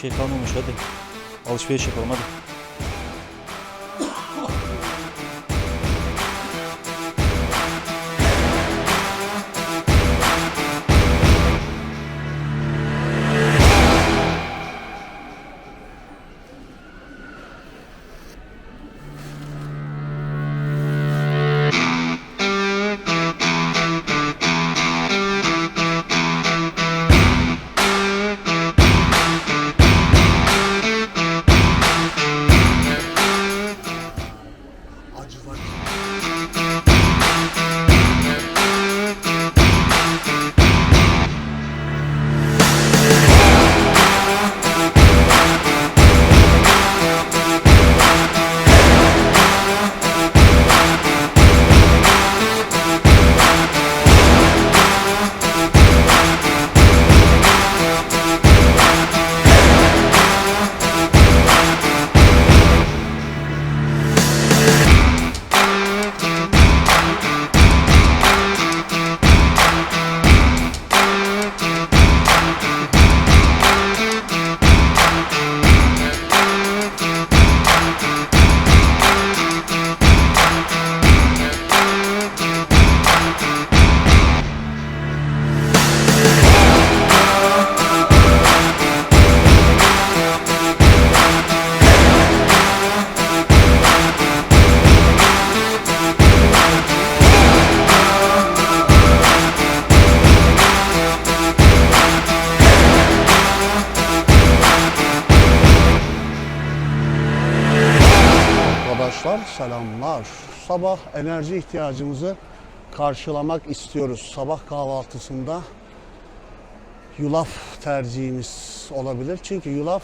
şey kalmamış hadi. Alışveriş yapalım hadi. Sabah enerji ihtiyacımızı karşılamak istiyoruz. Sabah kahvaltısında yulaf tercihimiz olabilir. Çünkü yulaf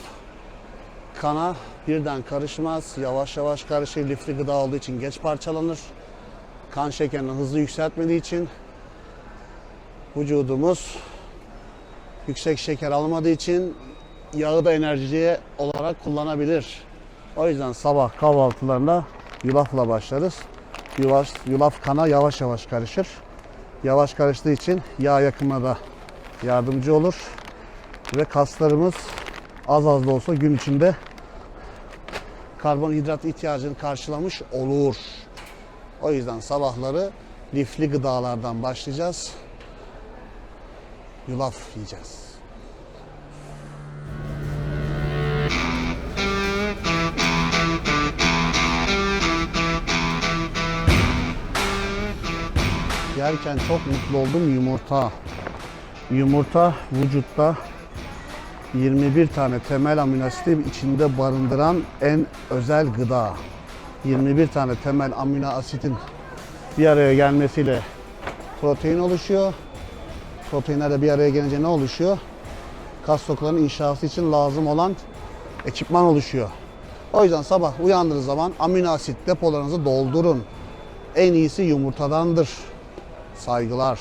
kana birden karışmaz. Yavaş yavaş karışır. Lifli gıda olduğu için geç parçalanır. Kan şekerini hızlı yükseltmediği için vücudumuz yüksek şeker almadığı için yağı da enerjiye olarak kullanabilir. O yüzden sabah kahvaltılarına yulafla başlarız. Yulaf, yulaf kana yavaş yavaş karışır. Yavaş karıştığı için yağ yakımına da yardımcı olur. Ve kaslarımız az az da olsa gün içinde karbonhidrat ihtiyacını karşılamış olur. O yüzden sabahları lifli gıdalardan başlayacağız. Yulaf yiyeceğiz. Yerken çok mutlu oldum yumurta. Yumurta vücutta 21 tane temel amino asiti içinde barındıran en özel gıda. 21 tane temel amino asitin bir araya gelmesiyle protein oluşuyor. Proteinler de bir araya gelince ne oluşuyor? Kas dokularının inşası için lazım olan ekipman oluşuyor. O yüzden sabah uyandığınız zaman amino asit depolarınızı doldurun. En iyisi yumurtadandır. Saygılar.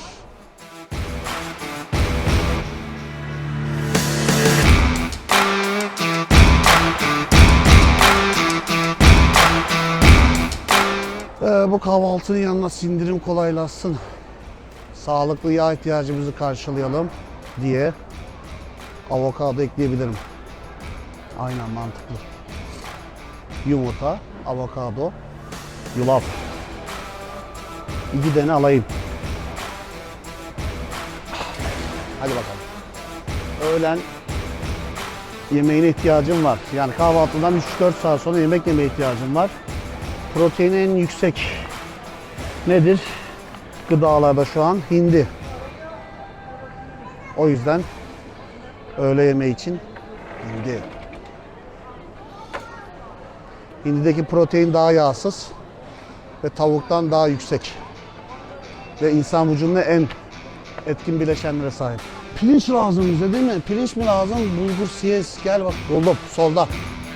Ee, bu kahvaltının yanına sindirim kolaylaşsın. Sağlıklı yağ ihtiyacımızı karşılayalım diye avokado ekleyebilirim. Aynen mantıklı. Yumurta, avokado, yulaf. İki tane alayım. Hadi bakalım. Öğlen yemeğine ihtiyacım var. Yani kahvaltıdan 3-4 saat sonra yemek yemeye ihtiyacım var. Proteini en yüksek nedir? Gıdalarda şu an hindi. O yüzden öğle yemeği için hindi. Hindideki protein daha yağsız ve tavuktan daha yüksek. Ve insan vücuduna en etkin bileşenlere sahip. Pirinç lazım bize değil mi? Pirinç mi lazım? Bulgur, siyez. Gel bak. Buldum. Solda.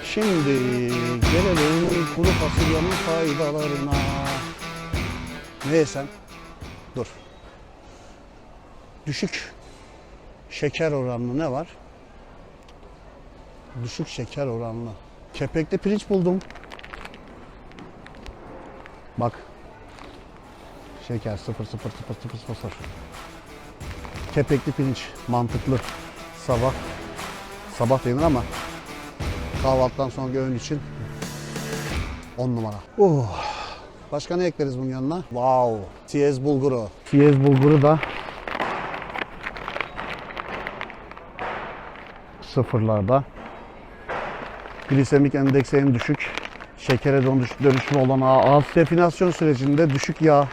Şimdi gelelim kuru fasulyenin faydalarına. Ne yesen? Dur. Düşük şeker oranlı ne var? Düşük şeker oranlı. Kepekli pirinç buldum. Bak. Şeker 0 0 0 0 0 0. Kepekli pirinç mantıklı. Sabah. Sabah denir ama kahvaltıdan sonra öğün için 10 numara. Oh. Başka ne ekleriz bunun yanına? Wow. Siyez bulguru. Siyez bulguru da sıfırlarda. Glisemik endeksi en düşük. Şekere dönüş, dönüşümü olan az. Definasyon sürecinde düşük yağ,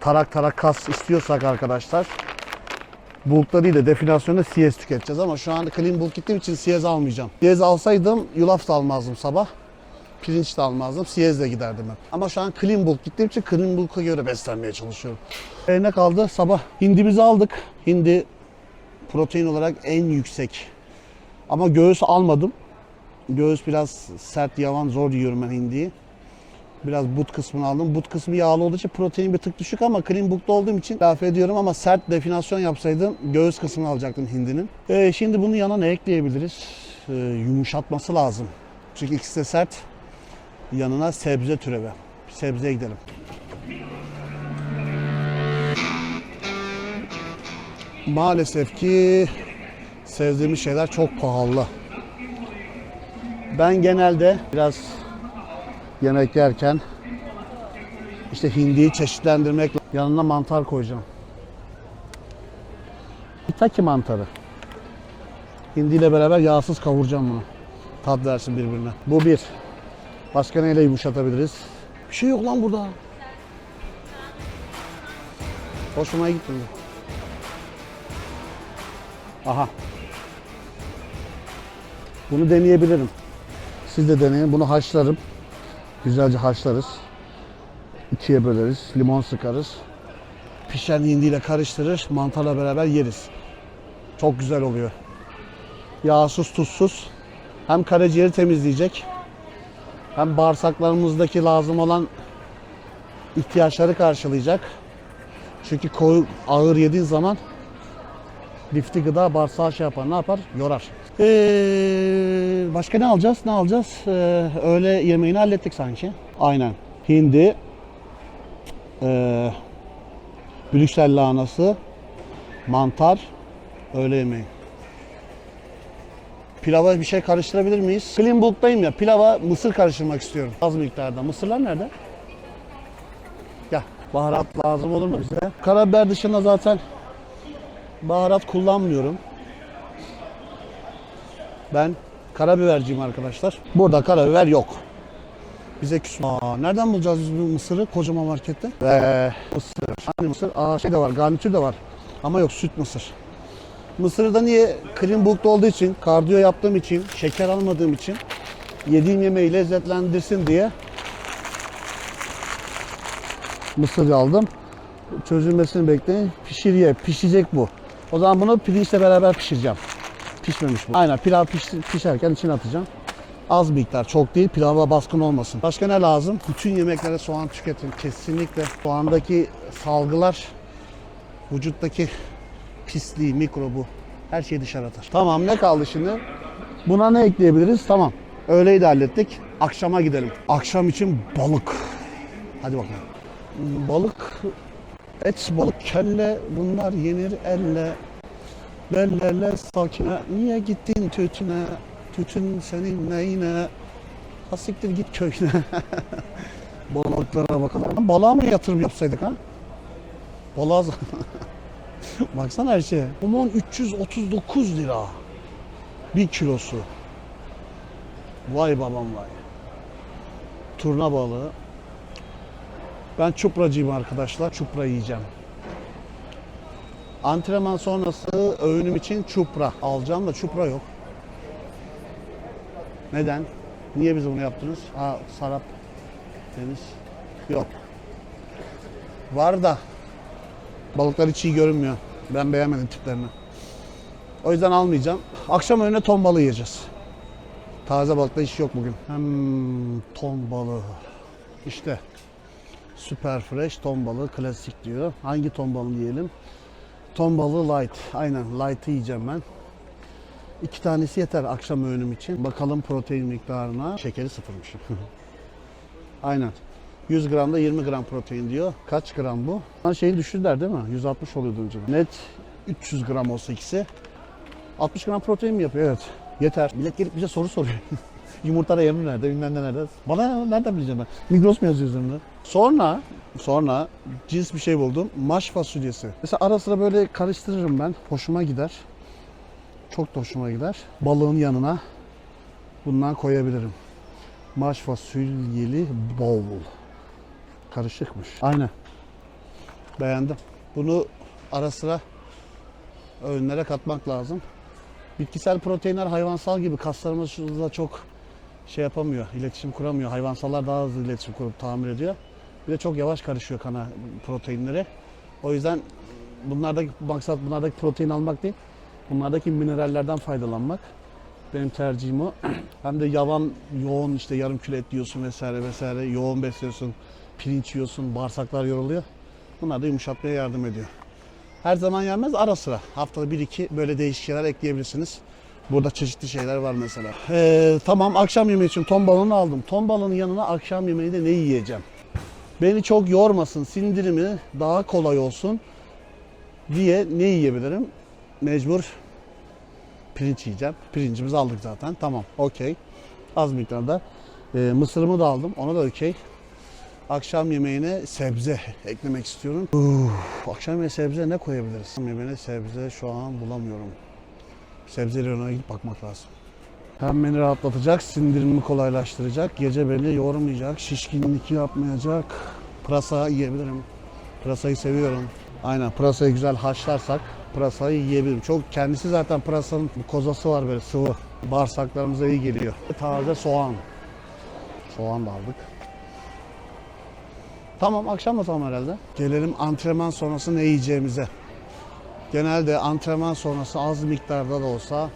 tarak tarak kas istiyorsak arkadaşlar bulkta değil de definasyonda siyez tüketeceğiz ama şu an clean bulk gittiğim için siyez almayacağım. Siyez alsaydım yulaf da almazdım sabah. Pirinç de almazdım. Siyez de giderdim hep. Ama şu an clean bulk gittiğim için clean bulk'a göre beslenmeye çalışıyorum. E ne kaldı? Sabah hindimizi aldık. Hindi protein olarak en yüksek. Ama göğüs almadım. Göğüs biraz sert, yavan, zor yiyorum ben hindiyi. Biraz but kısmını aldım. But kısmı yağlı olduğu için protein bir tık düşük ama clean book'ta olduğum için laf ediyorum ama sert definasyon yapsaydım göğüs kısmını alacaktım hindinin. Ee, şimdi bunun yanına ne ekleyebiliriz? Ee, yumuşatması lazım. Çünkü ikisi de sert. Yanına sebze türevi. Sebzeye gidelim. Maalesef ki sevdiğimiz şeyler çok pahalı. Ben genelde biraz yemek yerken işte hindiyi çeşitlendirmek yanına mantar koyacağım. Itaki mantarı. Hindiyle beraber yağsız kavuracağım bunu. Tat versin birbirine. Bu bir. Başka neyle yumuşatabiliriz? Bir şey yok lan burada. Hoşuma gitmedi. Aha. Bunu deneyebilirim. Siz de deneyin. Bunu haşlarım. Güzelce haşlarız. İkiye böleriz. Limon sıkarız. Pişen hindiyle karıştırır. Mantarla beraber yeriz. Çok güzel oluyor. Yağsız tuzsuz. Hem karaciğeri temizleyecek. Hem bağırsaklarımızdaki lazım olan ihtiyaçları karşılayacak. Çünkü koyu ağır yediğin zaman lifli gıda bağırsağı şey yapar. Ne yapar? Yorar. Ee, başka ne alacağız? Ne alacağız? Ee, öğle yemeğini hallettik sanki. Aynen. Hindi, ee, Brüksel lahanası, mantar, öğle yemeği. Pilava bir şey karıştırabilir miyiz? Clean bulk'tayım ya. Pilava mısır karıştırmak istiyorum. Az miktarda. Mısırlar nerede? Gel. Baharat lazım olur mu bize? Karabiber dışında zaten baharat kullanmıyorum. Ben karabiberciyim arkadaşlar. Burada karabiber yok. Bize küs. Aa, nereden bulacağız biz bu mısırı kocaman markette? Ve mısır. Hani mısır? Aa şey de var, garnitür de var. Ama yok süt mısır. Mısırı da niye? Clean bulk'ta olduğu için, kardiyo yaptığım için, şeker almadığım için yediğim yemeği lezzetlendirsin diye mısır aldım. Çözülmesini bekleyin. Pişir ye. Pişecek bu. O zaman bunu pirinçle beraber pişireceğim. Pişmemiş bu. Aynen pilav piş- pişerken içine atacağım. Az miktar, çok değil. Pilava baskın olmasın. Başka ne lazım? Bütün yemeklere soğan tüketin. Kesinlikle soğandaki salgılar vücuttaki pisliği, mikrobu her şeyi dışarı atar. Tamam ne kaldı şimdi? Buna ne ekleyebiliriz? Tamam. Öğleyi de hallettik. Akşama gidelim. Akşam için balık. Hadi bakalım. Balık, et, balık, kelle bunlar yenir elle. Bellele sakine niye gittin tütüne? Tütün senin neyine? Ha siktir git köyüne. Balıklara bakalım. Balığa mı yatırım yapsaydık ha? Balığa Baksana her şeye. Somon 339 lira. Bir kilosu. Vay babam vay. Turna balığı. Ben çupracıyım arkadaşlar. Çupra yiyeceğim. Antrenman sonrası öğünüm için çupra alacağım da çupra yok. Neden? Niye bize bunu yaptınız? Ha sarap deniz. Yok. Var da balıklar hiç iyi görünmüyor. Ben beğenmedim tiplerini. O yüzden almayacağım. Akşam öğüne ton balığı yiyeceğiz. Taze balıkta iş yok bugün. Hem ton balığı. İşte Super fresh ton balığı klasik diyor. Hangi ton balığı yiyelim? Ton balığı light. Aynen light'ı yiyeceğim ben. İki tanesi yeter akşam öğünüm için. Bakalım protein miktarına. Şekeri sıfırmış. Aynen. 100 gramda 20 gram protein diyor. Kaç gram bu? Lan şeyi düşürdüler değil mi? 160 oluyordu önce. Net 300 gram olsa ikisi 60 gram protein mi yapıyor? Evet. Yeter. Millet gelip bize soru soruyor. Yumurta reyonu nerede, bilmem ne nerede. Bana ne, nereden bileceğim ben? Migros mu yazıyor üzerinde? Sonra, sonra cins bir şey buldum. Maş fasulyesi. Mesela ara sıra böyle karıştırırım ben. Hoşuma gider. Çok da hoşuma gider. Balığın yanına bundan koyabilirim. Maş fasulyeli bowl. Karışıkmış. Aynen. Beğendim. Bunu ara sıra öğünlere katmak lazım. Bitkisel proteinler hayvansal gibi kaslarımızla çok şey yapamıyor, iletişim kuramıyor. Hayvansallar daha hızlı iletişim kurup tamir ediyor. Bir de çok yavaş karışıyor kana proteinleri. O yüzden bunlardaki maksat bunlardaki protein almak değil, bunlardaki minerallerden faydalanmak. Benim tercihim o. Hem de yavan, yoğun işte yarım kilo et yiyorsun vesaire vesaire. Yoğun besliyorsun, pirinç yiyorsun, bağırsaklar yoruluyor. Bunlar da yumuşatmaya yardım ediyor. Her zaman yenmez ara sıra. Haftada bir iki böyle değişik şeyler ekleyebilirsiniz. Burada çeşitli şeyler var mesela. Ee, tamam akşam yemeği için ton balığını aldım. Ton balığının yanına akşam yemeği de ne yiyeceğim? Beni çok yormasın, sindirimi daha kolay olsun diye ne yiyebilirim? Mecbur pirinç yiyeceğim. Pirincimizi aldık zaten. Tamam, okey. Az miktarda. Ee, mısırımı da aldım. Ona da okey. Akşam yemeğine sebze eklemek istiyorum. Uf, akşam yemeğine sebze ne koyabiliriz? Akşam yemeğine sebze şu an bulamıyorum. Sebze reyonuna gidip bakmak lazım. Hem beni rahatlatacak, sindirimimi kolaylaştıracak, gece beni yormayacak, şişkinlik yapmayacak. Pırasa yiyebilirim. Pırasayı seviyorum. Aynen pırasayı güzel haşlarsak pırasayı yiyebilirim. Çok kendisi zaten pırasanın kozası var böyle sıvı. Bağırsaklarımıza iyi geliyor. Taze soğan. Soğan da aldık. Tamam akşam da tamam herhalde. Gelelim antrenman sonrası ne yiyeceğimize. Genelde antrenman sonrası az miktarda da olsa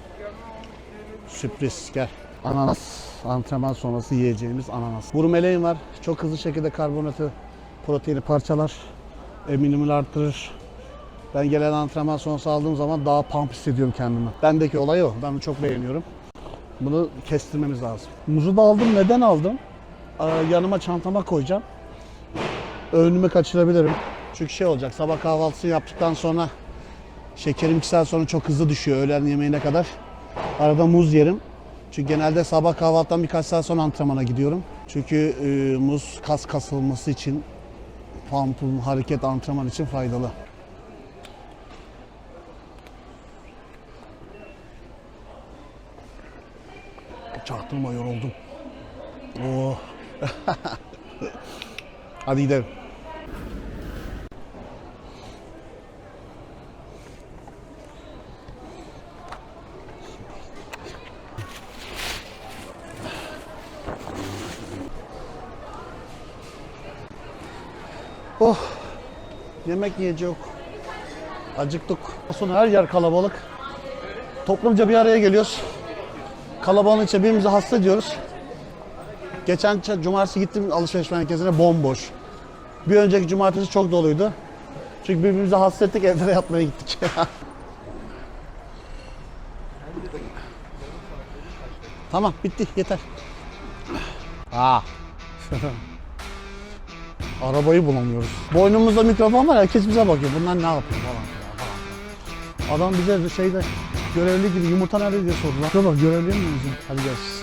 sürpriz gel. Ananas. Antrenman sonrası yiyeceğimiz ananas. Gurmeleğim var. Çok hızlı şekilde karbonatı, proteini parçalar. Eminimini arttırır. Ben gelen antrenman sonrası aldığım zaman daha pump hissediyorum kendimi. Bendeki olay o. Ben bunu çok beğeniyorum. Bunu kestirmemiz lazım. Muzu da aldım. Neden aldım? Ee, yanıma çantama koyacağım öğünümü kaçırabilirim. Çünkü şey olacak sabah kahvaltısı yaptıktan sonra şekerim 2 saat sonra çok hızlı düşüyor öğlen yemeğine kadar. Arada muz yerim. Çünkü genelde sabah kahvaltıdan birkaç saat sonra antrenmana gidiyorum. Çünkü e, muz kas kasılması için, pumpun hareket antrenman için faydalı. Çaktırma yoruldum. Oh. Hadi gidelim. Oh. Yemek yiyecek. Acıktık. Sonra her yer kalabalık. Toplumca bir araya geliyoruz. Kalabalığın içinde birbirimizi hasta ediyoruz. Geçen cumartesi gittim alışveriş merkezine bomboş. Bir önceki cumartesi çok doluydu. Çünkü birbirimizi hasta ettik evlere yatmaya gittik. tamam bitti yeter. Aa. Arabayı bulamıyoruz. Boynumuzda mikrofon var herkes bize bakıyor. Bunlar ne yapıyor falan. Adam bize şeyde görevli gibi yumurta nerede diye sordular. Bak görevli mi bizim? Hadi gelsin.